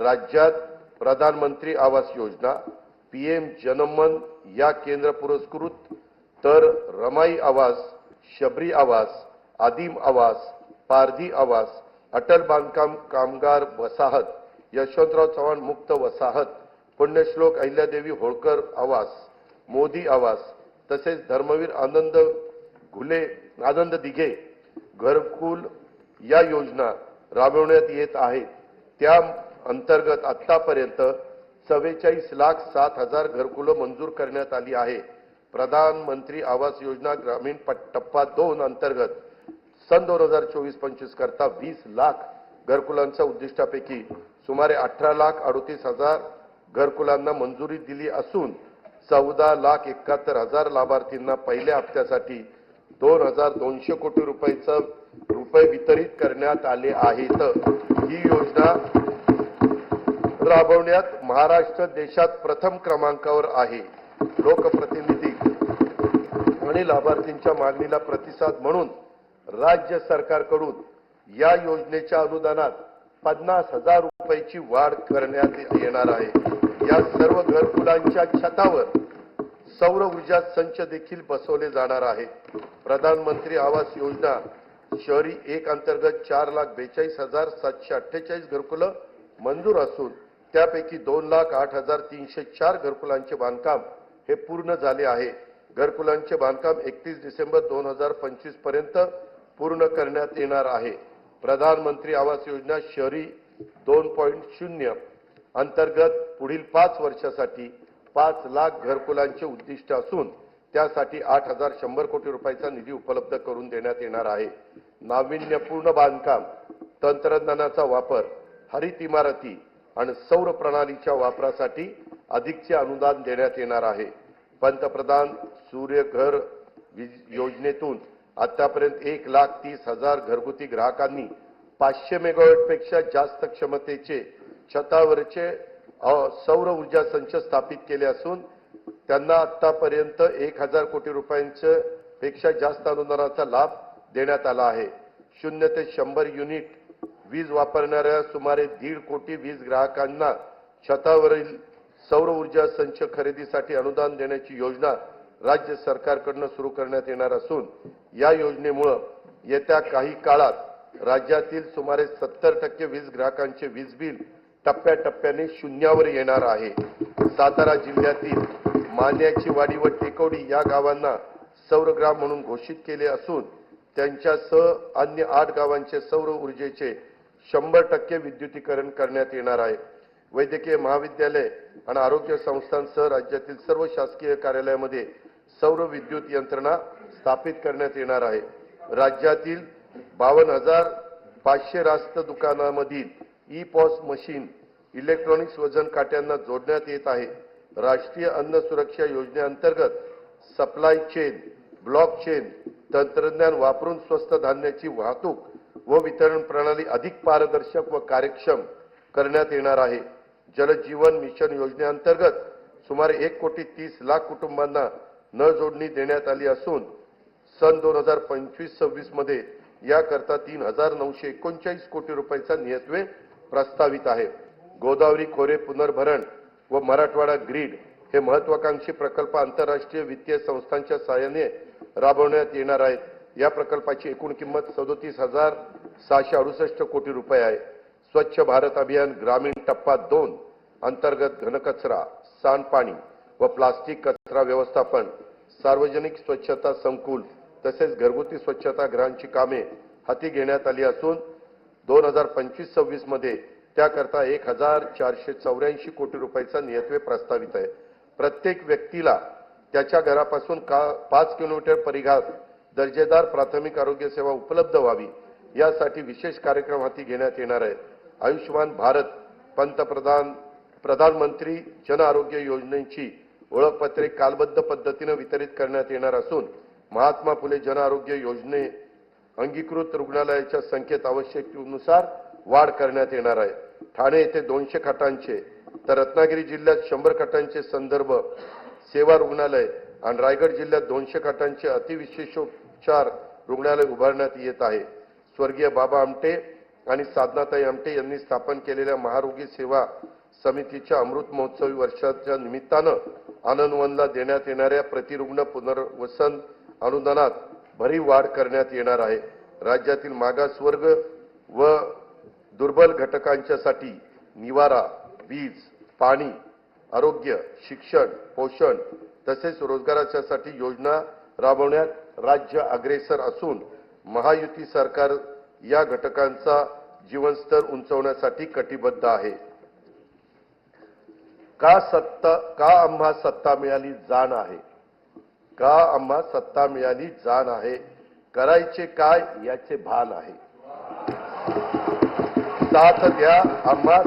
राज्यात प्रधानमंत्री Awas Yojana P M जनमन या केंद्र पुरस्कृत तर रमाई आवास शबरी आवास आदिम आवास पारधी आवास अटल बांधकाम कामगार वसाहत यशवंतराव चव्हाण मुक्त वसाहत पुण्यश्लोक अहिल्यादेवी होळकर आवास मोदी आवास तसेच धर्मवीर आनंद घुले आनंद दिघे घरकुल या योजना राबवण्यात येत आहेत. त्या अंतर्गत आतापर्यंत चव्वेचाळीस लाख सात हजार घरकुलं मंजूर करण्यात आली आहे. प्रधानमंत्री आवास योजना ग्रामीण टप्पा दोन अंतर्गत सन दोन हजार चोवीस पंचवीस करता वीस लाख घरकुलांच्या उद्दिष्टापैकी सुमारे अठरा लाख अडोतीस हजार घरकुलांना मंजुरी दिली असून चौदा लाख एकाहत्तर हजार लाभार्थींना पहिल्या हप्त्यासाठी दोन हजार दोनशे कोटी रुपयाचं रुपये वितरित करण्यात आले आहेत. ही योजना राबवण्यात महाराष्ट्र देशात प्रथम क्रमांकावर आहे. लोकप्रतिनिधी आणि लाभार्थींच्या मागणीला प्रतिसाद म्हणून राज्य सरकारकडून या योजनेच्या अनुदानात पन्नास हजार रुपयाची वाढ करण्यात येणार आहे. या सर्व घरकुलांच्या छतावर सौर ऊर्जा संच देखील बसवले जाणार आहेत प्रधानमंत्री आवास योजना शहरी एक अंतर्गत चार लाख बेचाळीस हजार सातशे अठ्ठेचाळीस घरकुलं मंजूर असून त्यापैकी दोन लाख आठ हजार तीनशे चार घरकुलांचे बांधकाम हे पूर्ण झाले आहे. घरकुलांचे बांधकाम एकतीस डिसेंबर दोन हजार पंचवीसपर्यंत पूर्ण करण्यात येणार आहे. प्रधानमंत्री आवास योजना शहरी दोन पॉईंट शून्य अंतर्गत पुढील पाच वर्षासाठी पाच लाख घरकुलांचे उद्दिष्ट असून त्यासाठी आठ हजार शंभर कोटी रुपयाचा निधी उपलब्ध करून देण्यात येणार आहे. नाविन्यपूर्ण बांधकाम तंत्रज्ञानाचा वापर हरित इमारती आणि सौर प्रणालीच्या वापरासाठी अधिकचे अनुदान देण्यात येणार आहे. पंतप्रधान सूर्यघर वीज योजनेतून आतापर्यंत एक लाख तीस हजार घरगुती ग्राहकांनी पाचशे मेगावॅटपेक्षा जास्त क्षमतेचे छतावरचे सौर ऊर्जा संच स्थापित केले असून त्यांना आतापर्यंत एक हजार कोटी रुपयांचं पेक्षा जास्त अनुदानाचा लाभ देण्यात आला आहे. शून्य ते शंभर युनिट वीज वापरणाऱ्या सुमारे दीड कोटी वीज ग्राहकांना छतावरील सौर ऊर्जा संच खरेदीसाठी अनुदान देण्याची योजना राज्य सरकारकडनं सुरू करण्यात येणार असून या योजनेमुळं येत्या काही काळात राज्यातील सुमारे सत्तर टक्के वीज ग्राहकांचे वीज बिल टप्प्याटप्प्याने शून्यावर येणार आहे. सातारा जिल्ह्यातील मान्याची वाडी व टेकवडी या गावांना सौरग्राम म्हणून घोषित केले असून त्यांच्यासह अन्य आठ गावांचे सौर ऊर्जेचे शंभर टक्के विद्युतीकरण करण्यात येणार आहे. वैद्यकीय महाविद्यालय आणि आरोग्य संस्थांसह राज्यातील सर्व शासकीय कार्यालयामध्ये सौर विद्युत यंत्रणा स्थापित करण्यात येणार आहे. राज्यातील बावन्न हजार पाचशे रास्त दुकानामधील ई पॉस मशीन इलेक्ट्रॉनिक्स वजन काट्यांना जोडण्यात येत आहे. राष्ट्रीय अन्न सुरक्षा योजनेअंतर्गत सप्लाय चेन ब्लॉक चेन तंत्रज्ञान वापरून स्वस्त धान्याची वाहतूक व वितरण प्रणाली अधिक पारदर्शक व कार्यक्षम करण्यात येणार आहे. जलजीवन मिशन योजनेअंतर्गत सुमारे एक कोटी तीस लाख कुटुंबांना न जोडणी देण्यात आली असून सन दोन हजार पंचवीस सव्वीसमध्ये याकरता तीन हजार नऊशे एकोणचाळीस कोटी रुपयाचा नियत्वे प्रस्तावित आहे. गोदावरी खोरे पुनर्भरण व मराठवाडा ग्रीड हे महत्वाकांक्षी प्रकल्प आंतरराष्ट्रीय वित्तीय संस्थांच्या सहाय्याने राबवण्यात येणार आहेत. या प्रकल्पाची एकूण किंमत सदोतीस हजार सहाशे अडुसष्ट कोटी रुपये आहे. स्वच्छ भारत अभियान ग्रामीण टप्पा दोन अंतर्गत घनकचरा सांडपाणी व प्लास्टिक कचरा व्यवस्थापन सार्वजनिक स्वच्छता संकुल तसेच घरगुती स्वच्छता गृहांची कामे हाती घेण्यात आली असून दोन हजार पंचवीस सव्वीसमध्ये त्याकरता एक हजार चारशे चौऱ्याऐंशी कोटी रुपयाचा नियत्वे प्रस्तावित आहे. प्रत्येक व्यक्तीला त्याच्या घरापासून का पाच किलोमीटर परिघात दर्जेदार प्राथमिक आरोग्य सेवा उपलब्ध व्हावी यासाठी विशेष कार्यक्रम हाती घेण्यात येणार आहे. आयुष्यमान भारत पंतप्रधान प्रधानमंत्री जन आरोग्य योजनेची ओळखपत्रे कालबद्ध पद्धतीनं वितरित करण्यात येणार असून महात्मा फुले जन आरोग्य योजने अंगीकृत रुग्णालयाच्या संख्येत आवश्यकतेनुसार वाढ करण्यात येणार आहे. ठाणे येथे दोनशे खाटांचे तर रत्नागिरी जिल्ह्यात शंभर खाटांचे संदर्भ सेवा रुग्णालय आणि रायगड जिल्ह्यात दोनशे खाटांचे अतिविशेषोपचार रुग्णालय उभारण्यात येत आहे. स्वर्गीय बाबा आमटे आणि साधनाताई आमटे यांनी स्थापन केलेल्या महारोगी सेवा समितीच्या अमृत महोत्सवी वर्षाच्या निमित्तानं आनंदवनला देण्यात येणाऱ्या प्रतिरुग्ण पुनर्वसन अनुदानात भरीव वाढ करण्यात येणार आहे. राज्यातील मागासवर्ग व दुर्बल घटकांच्यासाठी निवारा वीज पाणी आरोग्य शिक्षण पोषण तसेच रोजगाराच्यासाठी योजना राबवण्यात राज्य अग्रेसर असून महायुती सरकार या घटकांचा जीवनस्तर उंचवण्यासाठी कटिबद्ध आहे. का सत्ता का आम्हा सत्ता मिळाली जाण आहे? का आम्हा सत्ता मिळाली जाण आहे? करायचे काय याचे भान आहे. साथ द्या आम्हा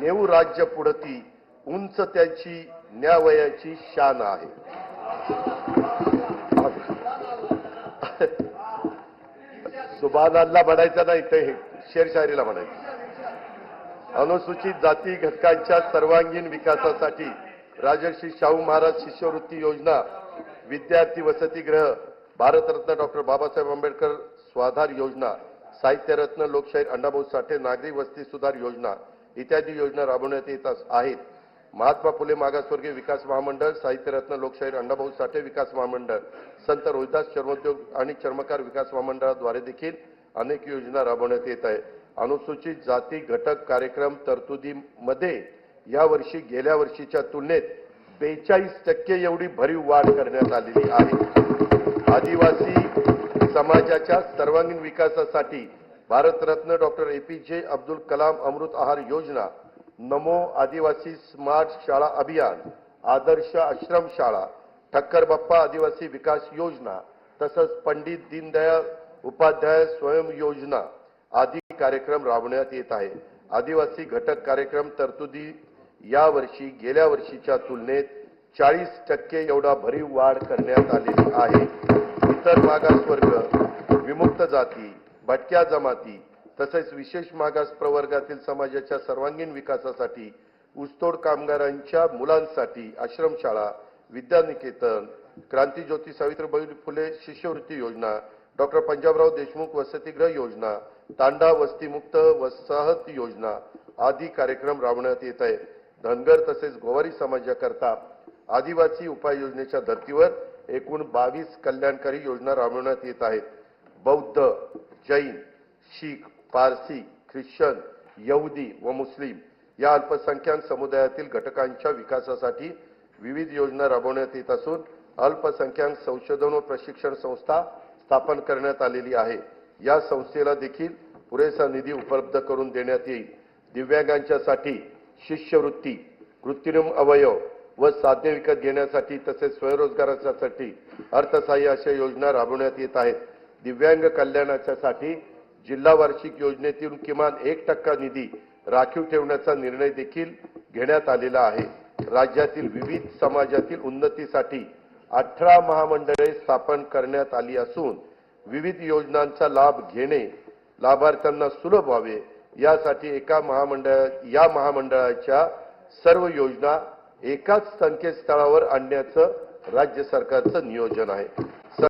नेऊ राज्य पुढती उंच त्याची न्यावयाची शान आहे. सुभानाला म्हणायचं नाही ते शेरशायरीला म्हणायचं. अनुसूचित जाती घटकांच्या सर्वांगीण विकासासाठी राजर्षी शाहू महाराज शिष्यवृत्ती योजना विद्यार्थी वसतिगृह भारतरत्न डॉक्टर बाबासाहेब आंबेडकर स्वाधार योजना साहित्यरत्न लोकशाहीर अण्णाभाऊ साठे नागरी वस्ती सुधार योजना इत्यादी योजना राबवण्यात येत आहेत. महात्मा फुले मागासवर्गीय विकास महामंडळ साहित्यरत्न लोकशाहीर अण्णाभाऊ साठे विकास महामंडळ संत रोहिदास चर्मोद्योग आणि चर्मकार विकास महामंडळाद्वारे देखील अनेक योजना राबवण्यात येत आहे. अनुसूचित जाती घटक कार्यक्रम तरतुदीमध्ये यावर्षी गेल्या वर्षीच्या तुलनेत बेचाळीस टक्के एवढी भरीव वाढ करण्यात आलेली आहे. आदिवासी समाजाच्या सर्वांगीण विकासासाठी भारतरत्न डॉक्टर ए पी जे अब्दुल कलाम अमृत आहार योजना नमो आदिवासी स्मार्ट शाळा अभियान आदर्श आश्रम शाळा ठक्कर बाप्पा आदिवासी विकास योजना तसंच पंडित दीनदयाळ उपाध्याय स्वयं योजना आदी कार्यक्रम राबवण्यात येत आहे. आदिवासी घटक कार्यक्रम तरतुदी या वर्षी गेल्या वर्षीच्या तुलनेत चाळीस टक्के एवढा भरीव वाढ करण्यात आलेली आहे. इतर मागासवर्ग विमुक्त जाती भटक्या जमाती तसेच विशेष मागास प्रवर्गातील समाजाच्या सर्वांगीण विकासासाठी ऊसतोड कामगारांच्या मुलांसाठी आश्रमशाळा विद्यानिकेतन क्रांतीज्योती सावित्रीबाई फुले शिष्यवृत्ती योजना डॉक्टर पंजाबराव देशमुख वसतिगृह योजना तांडा वस्तीमुक्त वसाहत योजना आदी कार्यक्रम राबवण्यात येत आहे धनगर तसेच गोवारी समाजाकरता आदिवासी उपाययोजनेच्या धर्तीवर एकूण बावीस कल्याणकारी योजना राबवण्यात येत आहेत. बौद्ध जैन शीख पारसी ख्रिश्चन यहुदी व मुस्लिम या अल्पसंख्याक समुदायातील घटकांच्या विकासासाठी विविध योजना राबवण्यात येत असून अल्पसंख्याक संशोधन व प्रशिक्षण संस्था स्थापन करण्यात आलेली आहे. या संस्थेला देखील पुरेसा निधी उपलब्ध करून देण्यात येईल. दिव्यांगांच्यासाठी शिष्यवृत्ती कृत्रिम अवयव व साध्य विकत घेण्यासाठी तसेच स्वयंरोजगारासाठी अर्थसहाय्य अशा योजना राबवण्यात येत आहेत. दिव्यांग कल्याणाच्यासाठी जिल्हा वार्षिक योजनेतून किमान एक टक्का निधी राखीव ठेवण्याचा निर्णय देखील घेण्यात आलेला आहे. राज्यातील विविध समाजातील उन्नतीसाठी अठरा महामंडळे स्थापन करण्यात आली असून विविध योजनांचा लाभ घेणे लाभार्थ्यांना सुलभ व्हावे यासाठी एका महामंडळ या महामंडळाच्या सर्व योजना एकाच संकेतस्थळावर आणण्याचं राज्य सरकारचं नियोजन आहे.